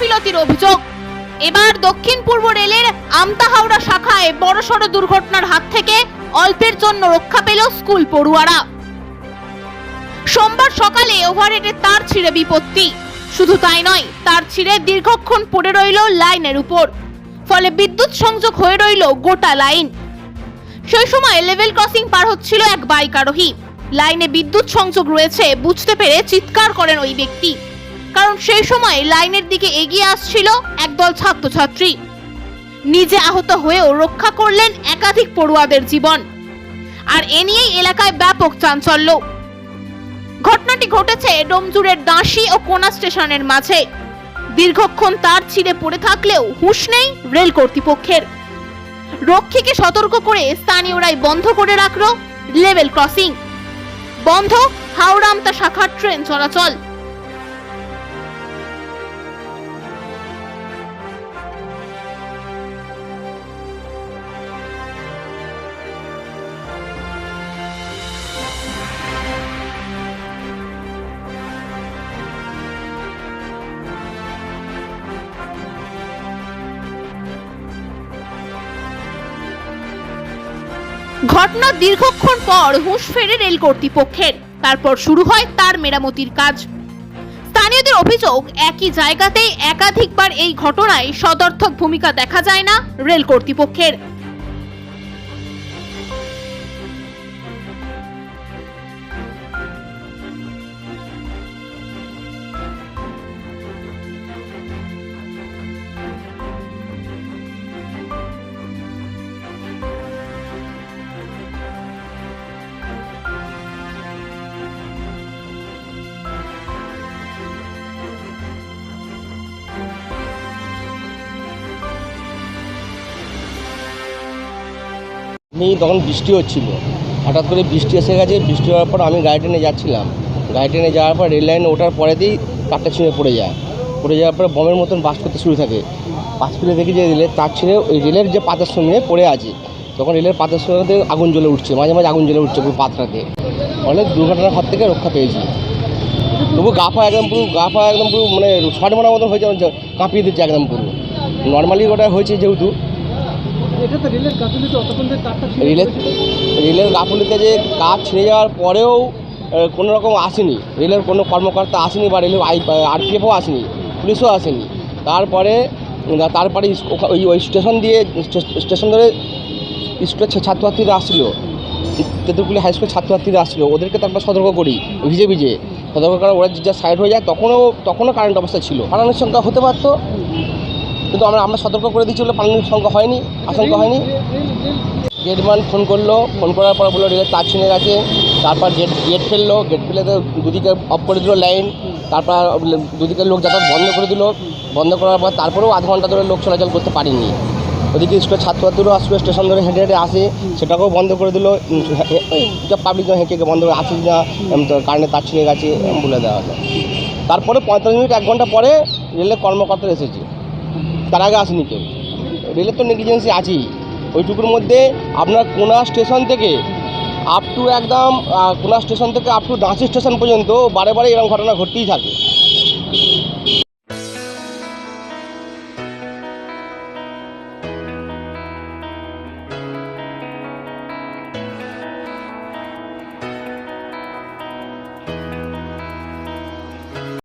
গাফিলতির অভিযোগ। এবার দক্ষিণ পূর্ব রেলের আমতা হাওড়া শাখায় বড়সড় দুর্ঘটনার হাত থেকে অল্পের জন্য রক্ষা পেল স্কুল পড়ুয়ারা। সোমবার সকালে ওভারহেডের তার ছিঁড়ে বিপত্তি। শুধু তাই নয়, তার ছিঁড়ে দীর্ঘক্ষণ পড়ে রইল লাইনের উপর। ফলে বিদ্যুৎ সংযোগ হয়ে রইল গোটা লাইন। সেই সময় লেভেল ক্রসিং পার হচ্ছিল এক বাইক আরোহী লাইনে বিদ্যুৎ সংযোগ রয়েছে, বুঝতে পেরে চিৎকার করেন ওই ব্যক্তি। কারণ সেই সময় লাইনের দিকে এগিয়ে আসছিল একদল ছাত্রছাত্রী। নিজে আহত হয়েও রক্ষা করলেন একাধিক পড়ুয়াদের জীবন। আর এ নিয়েই এলাকায় ব্যাপক চাঞ্চল্য। ঘটনাটি ঘটেছে ডোমজুরের দাসী ও কোনা স্টেশনের মাঝে। দীর্ঘক্ষণ তার ছিঁড়ে পড়ে থাকলেও হুঁশ নেই রেল কর্তৃপক্ষের। রক্ষীকে সতর্ক করে স্থানীয়রাই বন্ধ করে রাখল লেভেল ক্রসিং। বন্ধ হাওড়া আমতা শাখার ট্রেন চলাচল। ঘটনার দীর্ঘক্ষণ পর হুঁশ ফেরে রেল কর্তৃপক্ষের। তারপর শুরু হয় তার মেরামতির কাজ। স্থানীয়দের অভিযোগ, একই জায়গাতেই একাধিকবার এই ঘটনায় সদর্থক ভূমিকা দেখা যায় না রেল কর্তৃপক্ষের। আমি তখন বৃষ্টি হচ্ছিল। হঠাৎ করে বৃষ্টি এসে গেছে, বৃষ্টি হওয়ার পর আমি গাড়ি টেনে যাচ্ছিলাম। গাড়ি টেনে যাওয়ার পর রেল লাইনে ওঠার পরেতেই তারটা ছিঁড়ে পড়ে যায়। পড়ে যাওয়ার পরে বমের মতন বাস করতে শুরু থাকে। বাস ফিরে দেখি যে রেলের তার ছিঁড়ে, ওই রেলের যে পাতার সঙ্গে পড়ে আছে, তখন রেলের পাতার সঙ্গে আগুন জ্বলে উঠছে, মাঝে মাঝে আগুন জ্বলে উঠছে পুরো পাতটাতে। অনেক দুর্ঘটনার হাত থেকে রক্ষা পেয়েছি। তবু গা পা একদম পুরো, গা পা একদম পুরো মানে শর্ট মারার মতন হয়েছে কাঁপিয়ে দিচ্ছে একদম পুরো। নর্মালি ওটা হয়েছে যেহেতু রেলের গাফিলতি রেলের যে কাজ ছিঁড়ে যাওয়ার পরেও কোনো রকম আসেনি। রেলের কোনো কর্মকর্তা আসেনি বা রেলের আই আরপিএফও আসেনি পুলিশও আসেনি। তারপরে তারপরে ওই ওই স্টেশন দিয়ে স্টেশন ধরে স্কুলের ছাত্রছাত্রীরা আসছিল। তেঁতুলকুলি হাই স্কুলের ছাত্রছাত্রীরা আসছিল। ওদেরকে তারপর সতর্ক করি ভিজে ভিজে। সতর্ক করা ওরা যা সাইড হয়ে যায় তখনও তখনও কারেন্ট অবস্থা ছিল। পালানোর সংখ্যা হতে পারতো কিন্তু আমরা আমরা সতর্ক করে দিচ্ছি বলে পালানোর সংখ্যা হয়নি, আশঙ্কা হয়নি। গেটম্যান ফোন করল ফোন করার পর বলল রেলের তার ছিঁড়ে গেছে। তারপর গেট গেট ফেলল গেট ফেলে তো দুদিকে অফ করে দিল লাইন তারপর দুদিকে লোক যাতায়াত বন্ধ করে দিল। বন্ধ করার পর তারপরেও আধ ঘণ্টা ধরে লোক চলাচল করতে পারেনি। ওদিকে স্কুলের ছাত্রছাত্রীরাও আসবে স্টেশন ধরে হেঁটে হেঁটে আসে। সেটাকেও বন্ধ করে দিল। পাবলিক হেঁটে বন্ধ করে আসিস না তো কারেন্টের তার ছিঁড়ে গেছে বলে দেওয়া হলো। তারপরে পঁয়তাল্লিশ মিনিট, এক ঘণ্টা পরে রেলের কর্মকর্তা এসেছে। তার আগে আসেনি কেউ রেলের তো নেগলিজেন্সি আছেই। ওইটুকুর মধ্যে আপনার কোনা স্টেশন থেকে আপ টু একদম কোনা স্টেশন থেকে আপ টু দাঁচি স্টেশন পর্যন্ত বারে বারে এরকম ঘটনা ঘটতেই থাকে।